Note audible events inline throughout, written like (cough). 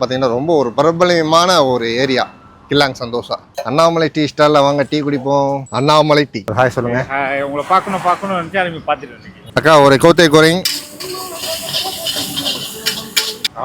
பார்த்தீங்கன்னா ரொம்ப ஒரு பிரபலமான ஒரு area Kilang Santosha. Annamalai tea ஸ்டாலில் வாங்க டீ குடிப்போம். அண்ணாமலை டீ. ஹாய் சொல்லுங்க. உங்களை பார்க்கணும் பார்க்கணும் நினச்சி அதை பார்த்துட்டு அக்கா ஒரு கோத்தை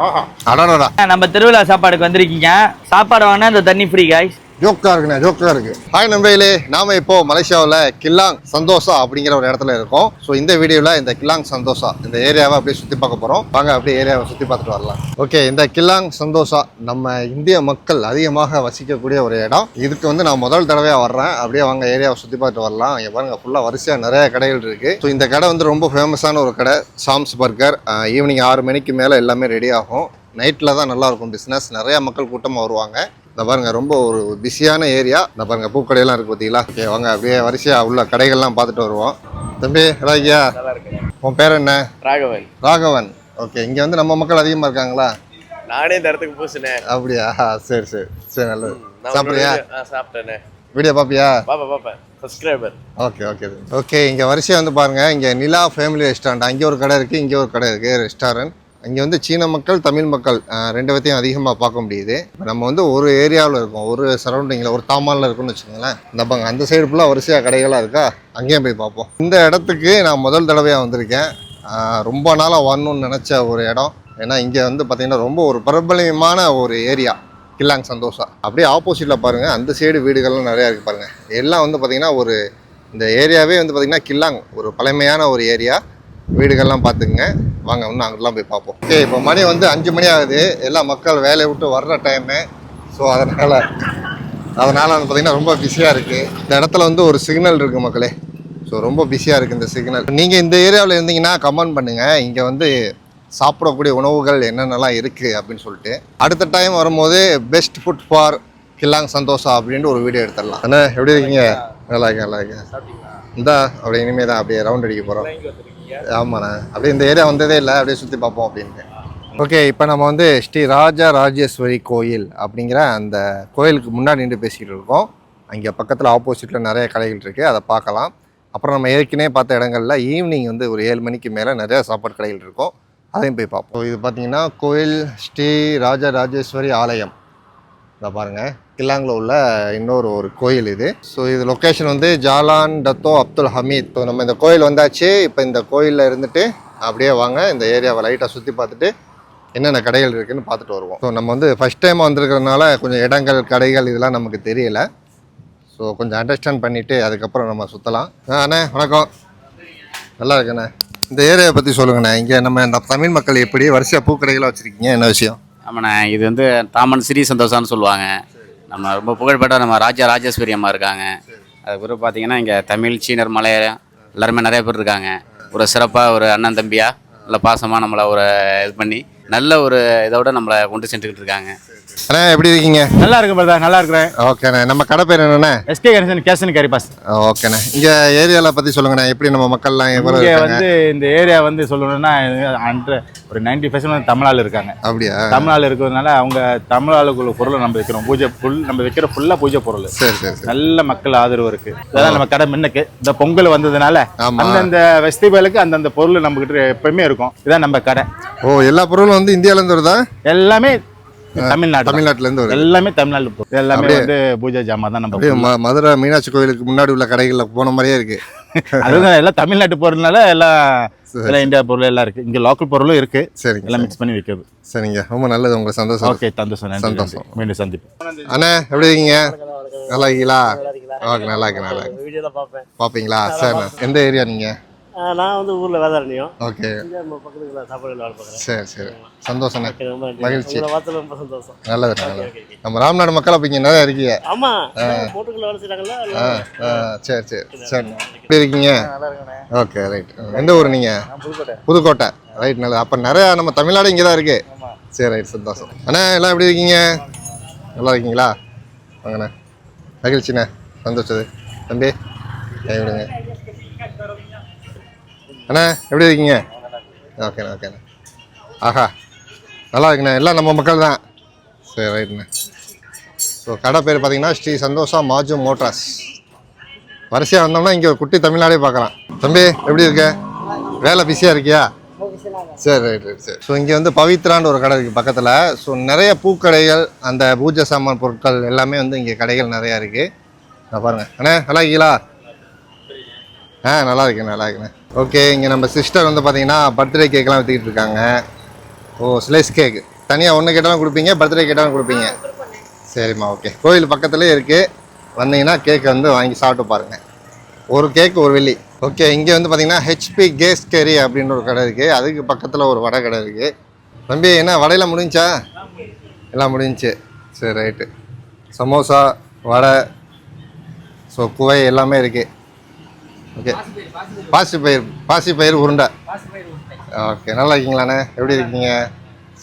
ஆஹா. அடாடா நம்ம திருவிழா சாப்பாடுக்கு வந்திருக்கீங்க. சாப்பாடு வாங்கினா இந்த தண்ணி ஃப்ரீ காய்ஸ் ஜோக்கா இருக்குண்ணே ஜோக்கா இருக்கு. ஹாய் நம்பையிலே நாம இப்போ மலேசியாவில் கில்லாங் சந்தோஷா அப்படிங்கிற ஒரு இடத்துல இருக்கோம். ஸோ இந்த வீடியோவில் இந்த கில்லாங் சந்தோஷா இந்த ஏரியாவை அப்படியே சுற்றி பார்க்க போகிறோம் வாங்க அப்படியே ஏரியாவை சுற்றி பார்த்துட்டு வரலாம். ஓகே இந்த கில்லாங் சந்தோஷா நம்ம இந்திய மக்கள் அதிகமாக வசிக்கக்கூடிய ஒரு இடம். இதுக்கு வந்து நான் முதல் தடவையாக வர்றேன். அப்படியே வாங்க ஏரியாவை சுற்றி பார்த்துட்டு வரலாம். இங்கே பாருங்க ஃபுல்லாக வரிசையாக நிறைய கடைகள் இருக்கு. ஸோ இந்த கடை வந்து ரொம்ப ஃபேமஸான ஒரு கடை சாம்ஸ் பர்கர். ஈவினிங் ஆறு மணிக்கு மேலே எல்லாமே ரெடி ஆகும். நைட்டில் தான் நல்லாயிருக்கும் பிஸ்னஸ் நிறையா மக்கள் கூட்டமாக வருவாங்க. இந்த பாருங்க ரொம்ப ஒரு பிஸியான ஏரியா. இந்த பாருங்க பூக்கடையெல்லாம் இருக்கு பார்த்தீங்களா ஓகே வாங்க அப்படியே வரிசையா உள்ள கடைகள்லாம் பார்த்துட்டு வருவோம். தம்பி ராகியா உன் பேர் என்ன? ராகவன். ராகவன். ஓகே இங்க வந்து நம்ம மக்கள் அதிகமா இருக்காங்களா? நானே இந்த இடத்துக்கு பூசுனே. அப்படியா? சரி சரி சரி நல்லது. சாப்பிட்றியா? சாப்பிட்டேனே. வீடியோ பாப்பியா? பாப்பா பாப்பா சப்ஸ்கிரைபர் ஓகே ஓகே. ஓகே இங்கே வரிசையாக வந்து பாருங்க இங்கே நிலா ஃபேமிலி ரெஸ்டாரண்ட் அங்கே ஒரு கடை இருக்குது இங்கே ஒரு கடை இருக்குது ரெஸ்டாரண்ட் அங்கே வந்து சீன மக்கள் தமிழ் மக்கள் ரெண்டு பேர்த்தையும் அதிகமாக பார்க்க முடியுது. நம்ம வந்து ஒரு ஏரியாவில் இருக்கோம் ஒரு சரௌண்டிங்கில் ஒரு தாமானில் இருக்கும்னு வச்சுக்கோங்களேன். இந்த பங்க அந்த சைடு ஃபுல்லாக வரிசையாக கடைகளாக இருக்கா? அங்கேயும் போய் பார்ப்போம். இந்த இடத்துக்கு நான் முதல் தடவையாக வந்திருக்கேன். ரொம்ப நாளாக வரணும்னு நினச்ச ஒரு இடம். ஏன்னா இங்கே வந்து பார்த்திங்கன்னா ரொம்ப ஒரு பிரபலமான ஒரு ஏரியா கில்லாங் சந்தோஷா. அப்படியே ஆப்போசிட்டில் பாருங்கள் அந்த சைடு வீடுகள்லாம் நிறையா இருக்குது பாருங்கள் எல்லாம் வந்து பார்த்திங்கன்னா ஒரு இந்த ஏரியாவே வந்து பார்த்திங்கன்னா கில்லாங் ஒரு பழமையான ஒரு ஏரியா. வீடுகள்லாம் பார்த்துக்குங்க. வாங்க இன்னும் அங்கெல்லாம் போய் பார்ப்போம். ஓகே இப்போ மணி வந்து அஞ்சு மணி ஆகுது. எல்லா மக்கள் வேலையை விட்டு வர்ற டைமு ஸோ அதனால் அதனால் வந்து பார்த்திங்கன்னா ரொம்ப பிஸியாக இருக்குது இந்த இடத்துல வந்து ஒரு சிக்னல் இருக்குது மக்களே. ஸோ ரொம்ப பிஸியாக இருக்குது இந்த சிக்னல் நீங்கள் இந்த ஏரியாவில் இருந்தீங்கன்னா கமெண்ட் பண்ணுங்கள் இங்கே வந்து சாப்பிடக்கூடிய உணவுகள் என்னென்னலாம் இருக்குது அப்படின்னு சொல்லிட்டு. அடுத்த டைம் வரும்போது best food for Kilang Santosha அப்படின்ட்டு ஒரு வீடியோ எடுத்துடலாம். அண்ணா எப்படி இருக்கீங்க? நல்லா இருக்கேன் நல்லா இருக்கேன். இந்தா அப்படியே இனிமேல் தான் அப்படியே ரவுண்ட் அடிக்க போகிறோம் ஆமாண்ணா. அப்படியே இந்த ஏரியா வந்ததே இல்லை அப்படியே சுற்றி பார்ப்போம் அப்படின்ட்டு. ஓகே இப்போ நம்ம வந்து ஸ்ரீ ராஜா ராஜேஸ்வரி கோயில் அப்படிங்கிற அந்த கோயிலுக்கு முன்னாடி நின்று பேசிக்கிட்டு இருக்கோம். அங்கே பக்கத்தில் ஆப்போசிட்டில் நிறைய கடைகள் இருக்குது அதை பார்க்கலாம். அப்புறம் நம்ம ஏற்கனவே பார்த்த இடங்கள்ல ஈவினிங் வந்து ஒரு ஏழு மணிக்கு மேலே நிறைய சாப்பாடு கடைகள் இருக்கும். அதையும் போய் பார்ப்போம். இது பார்த்தீங்கன்னா கோயில் ஸ்ரீ ராஜா ராஜேஸ்வரி ஆலயம். இதை பாருங்க. கில்லாங்கில் உள்ள இன்னொரு ஒரு கோயில் இது. ஸோ இது லொக்கேஷன் வந்து Jalan Dato Abdul Hamid. So நம்ம இந்த கோயில் வந்தாச்சு. இப்போ இந்த கோயிலில் இருந்துட்டு அப்படியே வாங்க. இந்த ஏரியாவை லைட்டாக சுற்றி பார்த்துட்டு என்னென்ன கடைகள் இருக்குதுன்னு பார்த்துட்டு வருவோம். ஸோ நம்ம வந்து ஃபஸ்ட் டைம் வந்திருக்கிறதுனால கொஞ்சம் இடங்கள் கடைகள் இதெல்லாம் நமக்கு தெரியல. ஸோ கொஞ்சம் அண்டர்ஸ்டாண்ட் பண்ணிவிட்டு அதுக்கப்புறம் நம்ம சுற்றலாம் அண்ணே வணக்கம். நல்லா இருக்குண்ணே. இந்த ஏரியாவை பற்றி சொல்லுங்கண்ணே. இங்கே நம்ம இந்த தமிழ் மக்கள் எப்படி வரிசையாக பூக்கடைகளாக வச்சுருக்கீங்க? என்ன விஷயம்? ஆமாண்ணே இது வந்து தாமன் ஸ்ரீ சந்தோஷம்னு சொல்லுவாங்க. நம்ம ரொம்ப புகழ்பெற்ற நம்ம ராஜா ராஜேஸ்வரி அம்மா இருக்காங்க. அதுக்கப்புறம் பார்த்தீங்கன்னா இங்கே தமிழ் சீனர் மலையாளம் எல்லாருமே நிறைய பேர் இருக்காங்க. ஒரு சிறப்பாக ஒரு அண்ணன் தம்பியாக நல்ல பாசமாக நம்மளை ஒரு இது பண்ணி நல்ல ஒரு இதோட நம்மளை கொண்டு சென்றுக்கிட்டு இருக்காங்க. அண்ணா எப்படி இருக்கீங்க? நல்லா இருக்கு பிரதா நல்லா இருக்கிறேன். ஓகேண்ணே நம்ம கடை பேர் என்னண்ணே? எஸ்கே கணேசன் கேசன் கேரி பாஸ். ஓகேண்ணே இங்கே ஏரியாவில் பற்றி சொல்லுங்கண்ணே எப்படி நம்ம மக்கள்லாம் எவ்வளோ இங்கே வந்து இந்த ஏரியா வந்து சொல்லணும்னா ஹண்ட்ரட் ஒரு நைன்டி பர்சன்ட் தமிழ் ஆள் இருக்காங்க. அப்படியா? தமிழ் ஆள் இருக்கிறதுனால அவங்க தமிழ் ஆளுக்குள்ள பொருளை நம்ம வைக்கிறோம். பூஜை ஃபுல் நம்ம வைக்கிற ஃபுல்லாக பூஜை பொருள். சரி சரி நல்ல மக்கள் ஆதரவு இருக்கு. அதான் நம்ம கடை முன்னுக்கு. இந்த பொங்கல் வந்ததுனால. அந்தந்த ஃபெஸ்டிவலுக்கு அந்தந்த பொருள் நம்ம கிட்ட எப்பவுமே இருக்கும். இதான் நம்ம கடை. ஓ எல்லா பொருளும் வந்து இந்தியாவிலேருந்து வருதா? எல்லாமே தமிழ்நாடு தான். தமிழ்நாட்டிலேருந்து வருது. எல்லாமே தமிழ்நாடு. எல்லாமே வந்து பூஜை ஜாமான் தான் நம்ம மதுரை மீனாட்சி கோயிலுக்கு முன்னாடி உள்ள கடைகளில் போன மாதிரியே இருக்கு. (laughs) அதுதான் எல்லாம் தமிழ்நாட்டு பொருள்னால எல்லாம் எல்லாம் இந்தியா பொருள் எல்லாம் இருக்கு. இங்க லோக்கல் பொருளும் இருக்கு. சரிங்க எல்லாம் மிக்ஸ் பண்ணி வைக்கிறது. சரிங்க ரொம்ப நல்லது உங்களுக்கு சந்தோஷம். ஓகே சந்தோஷம் சந்தோஷம். மீண்டும் சந்திப்போம். அண்ணே எப்படி இருக்கீங்க? நல்லா இருக்கீங்களா? ஓகே நல்லா இருக்கு நல்லா இருக்கு பார்ப்பீங்களா? சரிண்ணே. எந்த ஏரியா நீங்கள் நான் வந்து ஊரில் வேதாரண்யம். ஓகே. இங்கே நம்ம பக்கத்துல சாப்பாடு வேலை பார்க்குறேன் சரி சரி. நன்றி. மகிழ்ச்சி. ரொம்ப சந்தோஷம். நல்லது நல்லது. நம்ம ராம்நாடு மக்கள் அப்போ இங்கே நிறைய இருக்கீங்க. ஆமா. போட்டுக்குள்ள வேலை ஆ சரி சரி. சரி எப்படி இருக்கீங்க? Okay right. எந்த ஊர் நீங்கள் புதுக்கோட்டை. ரைட் நல்லது. அப்போ நிறையா நம்ம தமிழ்நாடு இங்கே தான் இருக்கு சரி ரைட். சந்தோஷம். அண்ணா எல்லாம் எப்படி இருக்கீங்க? நல்லா இருக்கீங்களா? வாங்கண்ணே. மகிழ்ச்சிண்ணே. சந்தோஷது தம்பி கை விடுங்க. அண்ணா எப்படி இருக்கீங்க? ஓகேண்ணா ஓகேண்ணா ஆஹா நல்லா இருக்குண்ணே. எல்லாம் நம்ம மக்கள் தான். சரி ரைட்ண்ணே ஸோ கடை பேர் பார்த்தீங்கன்னா ஸ்ரீ சந்தோஷா மாஜு மோட்டார்ஸ். வரிசையாக வந்தோம்னா இங்கே ஒரு குட்டி தமிழ்நாடே பார்க்கலாம். தம்பி எப்படி இருக்க? வேலை பிஸியாக இருக்கியா? சரி ரைட் ரைட் சரி. ஸோ இங்கே வந்து பவித்ரான்னு ஒரு கடை இருக்குது பக்கத்தில். ஸோ நிறைய பூக்கடைகள் அந்த பூஜை சாமான் பொருட்கள் எல்லாமே வந்து இங்கே கடைகள் நிறையா இருக்குது நான் பாருங்கள் அண்ணே நல்லா இருக்கீங்களா? ஆ நல்லா இருக்கேன் நல்லா இருக்கேண்ணே ஓகே இங்கே நம்ம சிஸ்டர் வந்து பார்த்தீங்கன்னா பர்த்டே கேக்லாம் விற்றுக்கிட்டு இருக்காங்க. ஓ ஸ்லைஸ் கேக் தனியாக ஒன்று கேட்டாலும் கொடுப்பீங்க பர்த்டே கேட்டாலும் கொடுப்பீங்க. சரிம்மா ஓகே கோயில் பக்கத்துலேயே இருக்குது வந்தீங்கன்னா கேக்கை வந்து வாங்கி சாப்பிட்டு பாருங்கள் ஒரு கேக் ஒரு வெள்ளி. ஓகே இங்கே வந்து பார்த்தீங்கன்னா ஹெச்பி கேஸ் கேரி அப்படின்ற ஒரு கடை இருக்குது அதுக்கு பக்கத்தில் ஒரு வடை கடை இருக்குது தம்பி என்ன வடையெல்லாம் முடிஞ்சா? எல்லாம் முடிஞ்சுச்சு சரி ரைட்டு சமோசா வடை ஸோ குவை எல்லாமே இருக்குது ஓகே. பாசி பயிர் பாசி பயிர் உருண்டை. ஓகே நல்லா இருக்கீங்களாண்ணே? எப்படி இருக்கீங்க?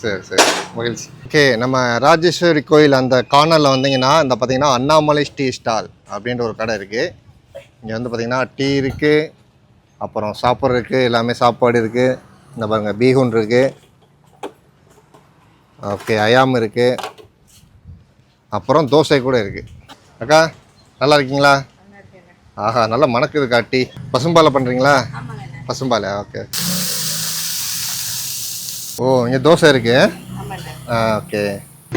சரி சரி. மகிழ்ச்சி. ஓகே நம்ம ராஜேஸ்வரி கோயில் அந்த கார்னரில் வந்தீங்கன்னா இந்த பார்த்தீங்கன்னா அண்ணாமலை டீ ஸ்டால் அப்படின்ற ஒரு கடை இருக்குது இங்கே வந்து பார்த்தீங்கன்னா டீ இருக்குது அப்புறம் சாப்பாடு இருக்குது எல்லாமே சாப்பாடு இருக்குது இந்த பாருங்கள் பீகுன் இருக்குது ஓகே அயாம் இருக்குது அப்புறம் தோசை கூட இருக்குது அக்கா நல்லா இருக்கீங்களா? ஆஹா நல்லா மணக்குது காட்டி. பசும்பாலை பண்ணுறீங்களா பசும்பாலை ஓகே. ஓ இங்கே தோசை இருக்கு. ஆ ஓகே.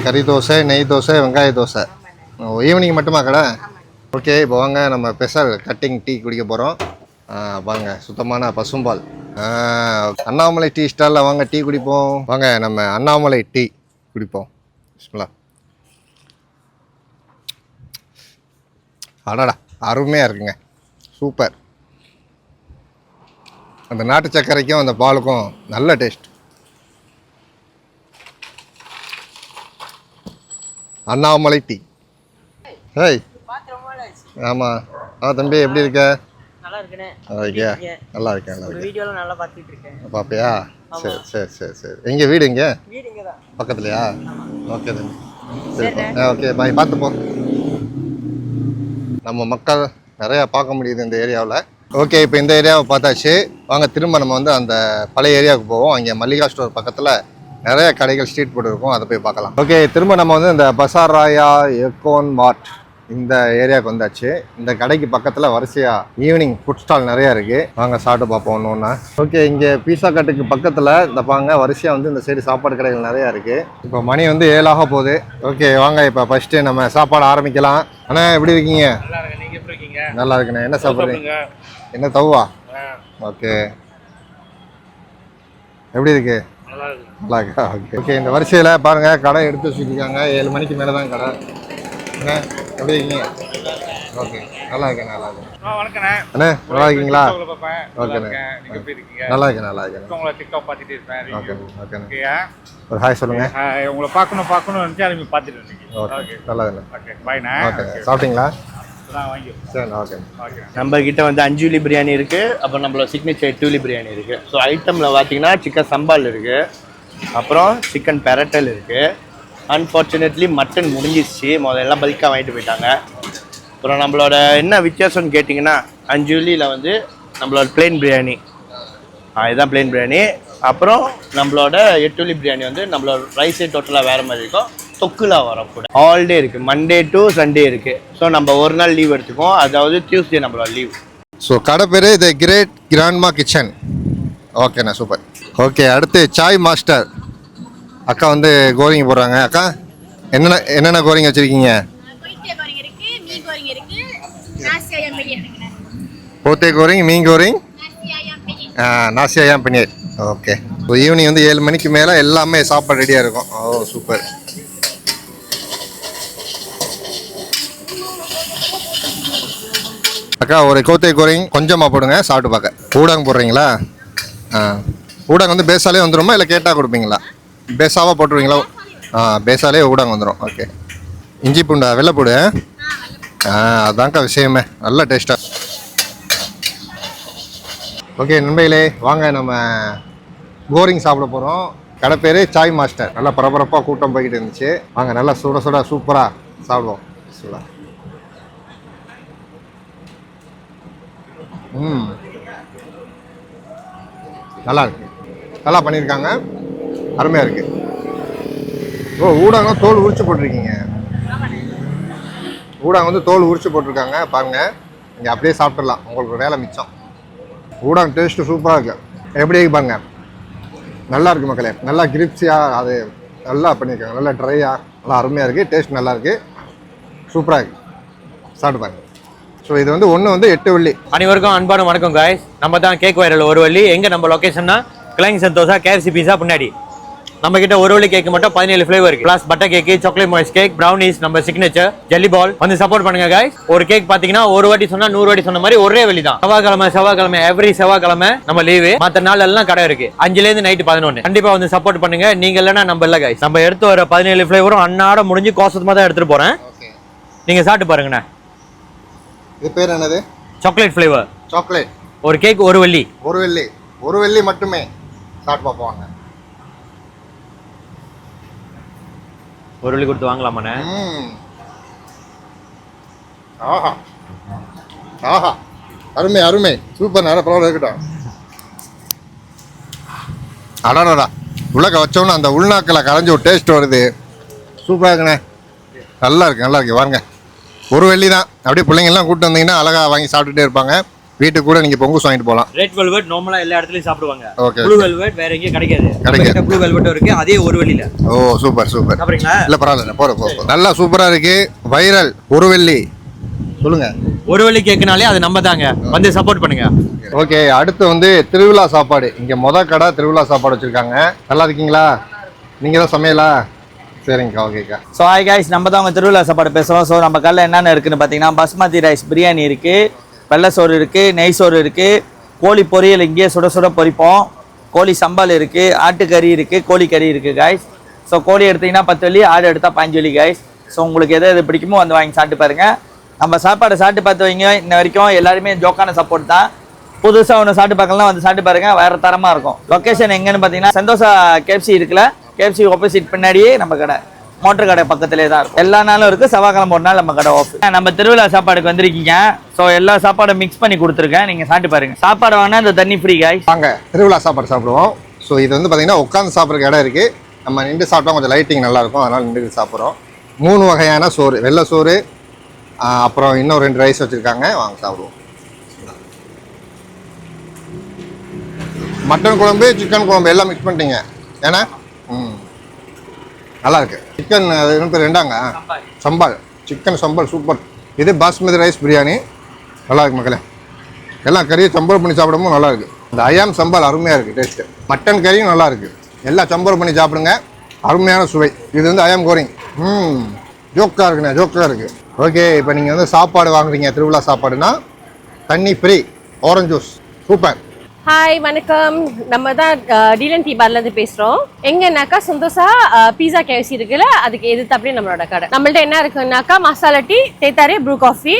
கறி தோசை நெய் தோசை வெங்காய தோசை. ஓ ஈவினிங் மட்டுமா கடை? ஓகே இப்போ வாங்க நம்ம ஸ்பெஷல் கட்டிங் டீ குடிக்க போகிறோம் வாங்க சுத்தமான பசும்பால். அண்ணாமலை டீ ஸ்டாலில் வாங்க டீ குடிப்போம். வாங்க நம்ம அண்ணாமலை டீ குடிப்போம். அடடா. அருமையாக இருக்குங்க. சூப்பர். அந்த நாட்டு சர்க்கரைக்கும் அந்த பாலுக்கும் நல்ல டேஸ்ட் அண்ணாமலை டீ. ஹேய். ஆமாம் ஆ தம்பி எப்படி இருக்க? நல்லா இருக்குண்ணே நல்லா இருக்கியா? நல்லா இருக்கேன் நல்லா இருக்கேன். நல்லா பார்த்துட்டு இருக்கேன். பாப்பியா சரி சரி சரி சரி. எங்கே வீடு எங்கே? வீடு இங்கே தான் பக்கத்துலையா ஓகே தம்பி. சரி ஓகே பாய். பார்த்து போ. நம்ம மக்கள் நிறையா பார்க்க முடியுது இந்த ஏரியாவில். ஓகே இப்போ இந்த ஏரியாவை பார்த்தாச்சு. வாங்க திரும்ப நம்ம வந்து அந்த பழைய ஏரியாவுக்கு போவோம். அங்கே மல்லிகா ஸ்டோர் பக்கத்தில் நிறைய கடைகள் ஸ்ட்ரீட் ஃபுட் இருக்கும். அதை போய் பார்க்கலாம். ஓகே திரும்ப நம்ம வந்து இந்த பசார் ராயா எக்கோன் மார்ட் இந்த ஏரியாவுக்கு வந்தாச்சு. இந்த கடைக்கு பக்கத்தில் வரிசையாக ஈவினிங் ஃபுட் ஸ்டால் நிறையா இருக்குது வாங்க சாப்பிட்டு பார்ப்போம் ஒன்று ஒன்றா ஓகே இங்கே பீஸா கட்டுக்கு பக்கத்தில் இந்த பாங்க வரிசையாக வந்து இந்த சைடு சாப்பாடு கடைகள் நிறையா இருக்குது இப்போ மணி வந்து ஏழாக போகுது. ஓகே வாங்க இப்போ ஃபஸ்ட்டு நம்ம சாப்பாடு ஆரம்பிக்கலாம். அண்ணா எப்படி இருக்கீங்க? நல்லா இருக்குண்ணே. என்ன சாப்பிட்றீங்க? என்ன தவ்வா ஓகே எப்படி இருக்கு? நல்லா இருக்கா. ஓகே ஓகே இந்த வரிசையில் பாருங்கள் கடை எடுத்து வச்சுருக்காங்க. ஏழு மணிக்கு மேலே தான் கடை. என்ன எப்படி இருக்கீங்க? ஓகே நல்லா இருக்கேன் நல்லா இருக்கேன். வணக்கண்ணே. அண்ணே நல்லா இருக்கீங்களா? ஓகேண்ணே நீங்க எப்படி இருக்கீங்க? நல்லா இருக்கேன் நல்லா இருக்கேன். உங்களை டிக்கா பார்த்துட்டு இருப்பேன். ஓகே ஓகேயா? ஒரு ஹாய் சொல்லுங்கள் ஹாய், உங்களை பார்க்கணும் பார்க்கணும் நினச்சா நீங்கள் பார்த்துட்டு இருந்தீங்க ஓகே ஓகே. நல்லா ஓகே பாய்ண்ணே ஓகே சாப்பிட்டீங்களா? நான் வாங்கி சரி ஓகே ஓகே. நம்ம கிட்ட வந்து அஞ்சுலி பிரியாணி இருக்கு. அப்புறம் நம்மளோட சிக்னேச்சர் எட்டுலி பிரியாணி இருக்கு. ஸோ ஐட்டம்ல பார்த்தீங்கன்னா சிக்கன் சம்பால் இருக்கு. அப்புறம் சிக்கன் பெரட்டல் இருக்கு. அன்ஃபார்ச்சுனேட்லி மட்டன் முடிஞ்சிச்சு முதல்ல எல்லாம் பல்காக வாங்கிட்டு போயிட்டாங்க. அப்புறம் நம்மளோட என்ன வித்தியாசம்னு கேட்டிங்கன்னா அஞ்சுலியில் வந்து நம்மளோட பிளெயின் பிரியாணி இதுதான் பிளெயின் பிரியாணி அப்புறம் நம்மளோட எட்டுலி பிரியாணி வந்து நம்மளோட ரைஸே டோட்டலாக வேறு மாதிரி இருக்கும். தொக்குலா வரக்கூட ஆல் டே இருக்குது மண்டே டு சண்டே இருக்குது ஸோ நம்ம ஒரு நாள் லீவ் எடுத்துக்கோம் அதாவது டியூஸ்டே நம்மளோட லீவ் ஸோ கடை பேர் த கிரேட் கிராண்ட்மா கிச்சன் ஓகேண்ணா சூப்பர் ஓகே அடுத்து சாய் மாஸ்டர் அக்கா வந்து கோரிங்க போடுறாங்க. அக்கா என்னென்ன என்னென்ன கோரிங்க வச்சுருக்கீங்க? போத்தே கோரிங் மீன் கோரிங் நாசி ஐயம் பிரியாணி நாசி ஐயாம் பன்னீர் ஓகே. ஈவினிங் வந்து ஏழு மணிக்கு மேலே எல்லாமே சாப்பாடு ரெடியாக இருக்கும். ஓ சூப்பர் அக்கா ஒரு கோத்தே கோரிங் கொஞ்சமாக போடுங்க சாப்பிட்டு பார்க்க. ஊடகம் போடுறீங்களா? ஆ. ஊடகம் வந்து பேசாலே வந்துருமா இல்லை கேட்டால் கொடுப்பீங்களா? பேசாவாக போட்டுருவீங்களா? ஆ பேசாலே ஊடகம் வந்துடும் ஓகே. இஞ்சி பூண்டா வெள்ளைப்பூடு ஆ அதான்க்கா விஷயமே. நல்ல டேஸ்ட்டாக ஓகே நண்பர்களே வாங்க நம்ம கோரிங் சாப்பிட போகிறோம் கடை பேர் சாய் மாஸ்டர். நல்லா பரபரப்பாக கூட்டம் போய்கிட்டு இருந்துச்சு. வாங்க நல்லா சுட சுட சூப்பராக சாப்பிடுவோம். சுடா ம். நல்லா இருக்கு. நல்லா பண்ணியிருக்காங்க. அருமையாக இருக்கு. ஓ ஊடகம் தோல் உரிச்சு போட்டிருக்கீங்க. ஊடகம் வந்து தோல் உரிச்சு போட்டிருக்காங்க. பாருங்க நீங்கள் அப்படியே சாப்பிட்றலாம் உங்களுக்கு வேலை மிச்சம். ஊடகம் டேஸ்ட்டு சூப்பராக இருக்கு. எப்படி இருக்கு பாருங்க. நல்லா இருக்கு மக்களே. நல்லா கிரிப்ஸியாக அது நல்லா பண்ணியிருக்காங்க. நல்லா ட்ரையாக நல்லா அருமையாக இருக்குது டேஸ்ட் நல்லா இருக்குது சூப்பராக இருக்குது சாப்பிட்டு பாருங்க. ஸோ இது வந்து ஒன்று வந்து எட்டு வள்ளி. அனைவருக்கும் அன்பான வணக்கம் காய்ஸ் நம்ம தான் கேக் வைரல் ஒரு வழி எங்கே நம்ம லொக்கேஷன்னா கிளைங் சந்தோஷா கேஎஃப்சி பீஸா பின்னாடி. நம்ம கிட்ட ஒரு வழி கேக் மட்டும் பதினேழு ஃபிளேவர் இருக்கு. Plus butter cake chocolate moist cake brownies நம்ம சிக்னேச்சர் ஜெல்லி பால் வந்து சப்போர்ட் பண்ணுங்க காய்ஸ் ஒரு கேக் பாத்தீங்கன்னா ஒரு வாட்டி சொன்னா நூறு வாட்டி சொன்ன மாதிரி ஒரே வழி தான். செவ்வாய்க்கிழமை செவ்வாய்க்கிழமை எவ்ரி செவ்வாய்க்கிழமை நம்ம லீவு மத்த நாள் எல்லாம் கடை இருக்கு. அஞ்சுல இருந்து நைட் பதினொன்று கண்டிப்பா வந்து சப்போர்ட் பண்ணுங்க. நீங்க இல்லைன்னா நம்ம இல்ல காய்ஸ் நம்ம எடுத்து வர பதினேழு ஃபிளேவரும் அன்னாட முடிஞ்சு கோசமா தான் எடுத்துட்டு போறேன். நீங்க சாப்பிட்டு பாருங்கண்ணே. இது பேர் என்னது? சாக்லேட் ஃபிளேவர் சாக்லேட் ஒரு கேக் ஒரு வள்ளி. ஒரு வெள்ளி. ஒரு வெள்ளி மட்டுமே சாப்பிட்டு பார்ப்போம் ஒரு வள்ளி கொடுத்து வாங்கலாமாண்ணே? ஆஹா. ஆஹா. அருமை அருமை. சூப்பர் நேரம் பரவாயில்ல இருக்கட்டும். அடாடா உள்ளக்க வச்சோம்னா அந்த உள்நாக்கில் கரைஞ்சி ஒரு டேஸ்ட் வருது. சூப்பராக இருக்குண்ணே. நல்லா இருக்கு நல்லா இருக்கு. வாருங்க ஒரு வெள்ளி தான் அப்படியே பிள்ளைங்கள்லாம் கூப்பிட்டு வந்தீங்கன்னா அழகாக வாங்கி சாப்பிட்டுட்டே இருப்பாங்க. வீட்டுக்கு கூட நீங்கள் பொங்குஸ் வாங்கிட்டு போகலாம் ரெட் வெல்வெட் நார்மலா எல்லா இடத்துலயும் சாப்பிடுவாங்க. ஓகே ப்ளூ வெல்வெட் வேற எங்கேயும் கிடைக்காது. கிடைக்காது. ப்ளூ வெல்வெட்டும் இருக்கு அதே ஒரு வழியில ஓ சூப்பர் சூப்பர் சாப்பிடுறீங்களா? இல்லை பரவாயில்ல போகிற போ நல்லா சூப்பராக இருக்கு. வைரல் ஒரு வெள்ளி. சொல்லுங்கள் ஒரு வழி கேக்குனாலே அது நம்ம தாங்க. வந்து சப்போர்ட் பண்ணுங்க. ஓகே அடுத்து வந்து திருவிழா சாப்பாடு. இங்கே மொத கடை திருவிழா சாப்பாடு வச்சுருக்காங்க. நல்லா இருக்கீங்களா? நீங்கள் தான் சமையலா? சரிங்கக்கா ஓகேக்கா. ஸோ ஹாய் guys நம்ம தான் உங்கள் திருவிழா சாப்பாடு பேசுகிறோம் ஸோ நம்ம கடையில் என்னென்ன இருக்குன்னு பார்த்தீங்கன்னா பஸ்மதி ரைஸ் பிரியாணி இருக்குது வெள்ளை சோறு இருக்குது நெய் சோறு இருக்குது கோழி பொரியல் இங்கேயே சுட சுட பொரிப்போம் கோழி சம்பால் இருக்குது ஆட்டுக்கறி இருக்குது கோழி கறி இருக்குது காய்ஸ் ஸோ கோழி எடுத்தீங்கன்னா பத்து வலி ஆடு எடுத்தால் பாஞ்சு வலி காய்ஸ் ஸோ உங்களுக்கு எது எது பிடிக்குமோ வந்து வாங்கி சாப்பிட்டு பாருங்க. நம்ம சாப்பாடை சாப்பிட்டு பார்த்து வைங்க. இன்ன வரைக்கும் எல்லாருமே ஜோக்கான சப்போர்ட் தான். புதுசாக ஒன்று சாப்பிட்டு பார்க்கலாம் வந்து சாப்பிட்டு பாருங்கள் வேறு தரமாக இருக்கும். லொக்கேஷன் எங்கேன்னு பார்த்தீங்கன்னா சந்தோஷா கேப்சி இருக்குல்ல. கேப்சி ஆப்போசிட் பின்னாடியே நம்ம கடை. மோட்டர் கடை பக்கத்திலே தான் இருக்கும். எல்லா நாளும் இருக்குது செவ்வாய்க்கிழமை ஒரு நாள் நம்ம கடை ஆஃப் நம்ம திருவிழா சாப்பாடுக்கு வந்திருக்கீங்க. ஸோ எல்லா சாப்பாடும் மிக்ஸ் பண்ணி கொடுத்துருக்கேன். நீங்கள் சாப்பிட்டு பாருங்க. சாப்பாடு வாங்கினா இந்த தண்ணி ஃப்ரீ காய் வாங்க திருவிழா சாப்பாடு சாப்பிடுவோம். ஸோ இது வந்து பார்த்தீங்கன்னா உட்காந்து சாப்பிட்றக்கு இடம் இருக்குது நம்ம நின்று சாப்பிட்டா கொஞ்சம் லைட்டிங் நல்லாயிருக்கும். அதனால் நின்று சாப்பிட்றோம். மூணு வகையான சோறு. வெள்ளை சோறு அப்புறம் இன்னும் ரெண்டு ரைஸ் வச்சுருக்காங்க. வாங்க சாப்பிடுவோம். மட்டன் குழம்பு சிக்கன் குழம்பு எல்லாம் மிக்ஸ் பண்ணிட்டீங்க. ஏன்னா? ம். நல்லா இருக்கு சிக்கன் அது என்ன பேர் ரெண்டாங்க? சம்பால். சிக்கன் சம்பால் சூப்பர் இது பாஸ்மதி ரைஸ் பிரியாணி. நல்லா இருக்கு மக்களே. எல்லாம் கறியை சம்பல் பண்ணி சாப்பிடமும் நல்லா இருக்கு இந்த அயாம் சம்பால் அருமையாக இருக்குது டேஸ்ட்டு மட்டன் கறியும் நல்லா இருக்கு எல்லாம் சம்பல் பண்ணி சாப்பிடுங்க. அருமையான சுவை. இது வந்து அயாம் கோரிங். ம். ஜோக்காக இருக்குண்ணே ஜோக்காக இருக்குது ஓகே இப்போ நீங்கள் வந்து சாப்பாடு வாங்குறீங்க. திருவிழா சாப்பாடுனா தண்ணி free orange juice super hi வணக்கம். நம்ம தான் டீலன் டீ பார்லேருந்து பேசுகிறோம் எங்கன்னாக்கா சந்தோஷா பீஸா கேஎஃப்சி இருக்குல்ல அதுக்கு எதிர்த்தாப்புலேயே நம்மளோட கடை. நம்மள்ட்ட என்ன இருக்குன்னாக்கா masala tea தேத்தாரி Bru coffee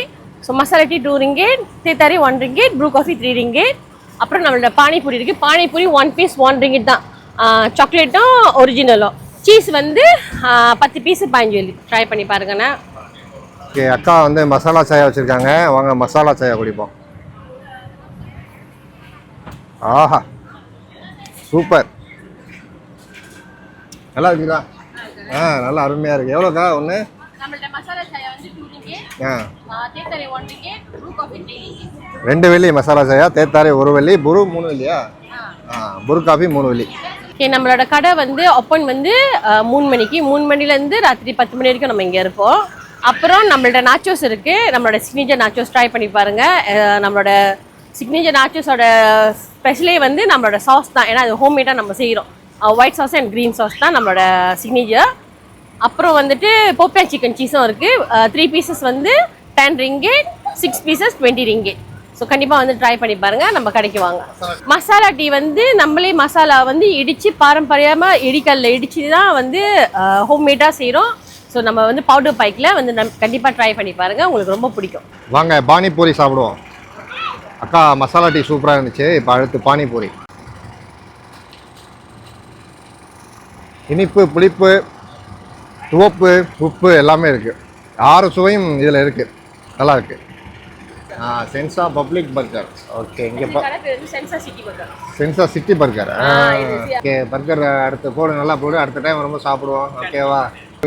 so masala tea two ringgit தேத்தாரி one ringgit Bru coffee three ringgit அப்புறம் நம்மளோட பானிபூரி இருக்குது panipuri one piece one ringgit தான். சாக்லேட்டும் ஒரிஜினலும் சீஸ் வந்து பத்து பீஸு பாஞ்சு ட்ரை பண்ணி பாருங்கண்ணா. ஓகே அக்கா வந்து மசாலா சாயா வச்சுருக்காங்க. வாங்க மசாலா சாயா குடிப்போம். ஆஹா சூப்பர். நல்லா இருக்குதா? ஆ நல்லா அருமையாக இருக்குது எவ்வளோக்கா ஒன்று ரெண்டு வெள்ளி மசாலா சாயா தேத்தாரி ஒரு வெள்ளி புரு மூணு வெள்ளியா? ஆ. புரு காஃபி மூணு வெள்ளி. ஓகே நம்மளோட கடை வந்து ஓப்பன் வந்து மூணு மணிக்கு. மூணு மணிலேருந்து ராத்திரி பத்து மணி வரைக்கும் நம்ம இங்கே இருப்போம். அப்புறம் நம்மளோட நாச்சோஸ் இருக்குது நம்மளோட சிக்னேச்சர் நாச்சோஸ் ட்ரை பண்ணி பாருங்கள் நம்மளோட சிக்னேச்சர் நாச்சோஸோட ஸ்பெஷலே வந்து நம்மளோட சாஸ் தான். ஏன்னா அது ஹோம்மேடாக நம்ம செய்கிறோம் white sauce and green sauce தான் நம்மளோட சிக்னேச்சர் அப்புறம் வந்துட்டு போப்பியா சிக்கன் சீஸும் இருக்குது த்ரீ பீசஸ் வந்து ten ringgit six pieces twenty ringgit so கண்டிப்பாக வந்து ட்ரை பண்ணி பாருங்கள் நம்ம கடைக்கு வாங்க. மசாலா டீ வந்து நம்மளே மசாலா வந்து இடித்து பாரம்பரியமாக இடிக்கல்ல இடித்து தான் வந்து ஹோம்மேடாக செய்கிறோம் ஸோ நம்ம வந்து பவுடர் பைக்கில் வந்து நம் கண்டிப்பாக ட்ரை பண்ணி பாருங்கள் உங்களுக்கு ரொம்ப பிடிக்கும். வாங்க பானிபூரி சாப்பிடுவோம். அக்கா மசாலா டீ சூப்பராக இருந்துச்சு. இப்போ அடுத்து பானிபூரி. இனிப்பு புளிப்பு துவப்பு உப்பு எல்லாமே இருக்குது ஆறு சுவையும் இதில் இருக்குது நல்லா இருக்கு. ஆ சென்சா பப்ளிக் பர்கர் ஓகே இங்கே சென்சா சிட்டி பர்கர் சென்சா சிட்டி பர்கர் இது ஓகே பர்கர் அடுத்து போடு நல்லா போடு. அடுத்த டைம் ரொம்ப சாப்பிடுவோம். ஓகேவா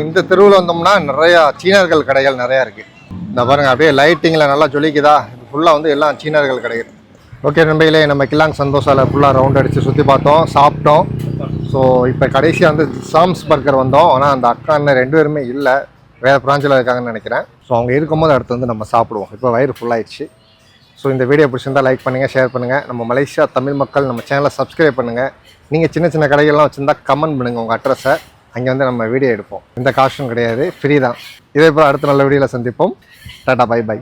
இந்த தெருவில் வந்தோம்னா நிறையா சீனர்கள் கடைகள் நிறையா இருக்கு. இந்த பாருங்க அப்படியே லைட்டிங்கில் நல்லா ஜொலிக்குதா? இது ஃபுல்லாக வந்து எல்லாம் சீனர்கள் கிடையாது ஓகே நண்பையிலே நம்ம கில்லாங் சந்தோஷாவில் ஃபுல்லாக ரவுண்ட் அடித்து சுற்றி பார்த்தோம் சாப்பிட்டோம். ஸோ இப்போ கடைசியாக வந்து சாம்ஸ் பர்கர் வந்தோம். ஆனால் அந்த அக்கா அண்ணன் ரெண்டு பேருமே இல்லை. வேறு பிராஞ்சில் இருக்காங்கன்னு நினைக்கிறேன். ஸோ அவங்க இருக்கும்போது அடுத்து வந்து நம்ம சாப்பிடுவோம். இப்போ வயிறு ஃபுல்லாகிடுச்சு ஸோ இந்த வீடியோ பிடிச்சிருந்தா லைக் பண்ணுங்கள் ஷேர் பண்ணுங்கள் நம்ம மலேசியா தமிழ் மக்கள் நம்ம சேனலை சப்ஸ்கிரைப் பண்ணுங்கள் நீங்கள் சின்ன சின்ன கடைகள்லாம் வச்சுருந்தா கமெண்ட் பண்ணுங்கள் உங்கள் அட்ரஸை அங்கே வந்து நம்ம வீடியோ எடுப்போம். எந்த காஸ்ட்டும் கிடையாது. ஃப்ரீ தான். இதே போல் அடுத்த நல்ல வீடியோவில் சந்திப்போம். Tata bye by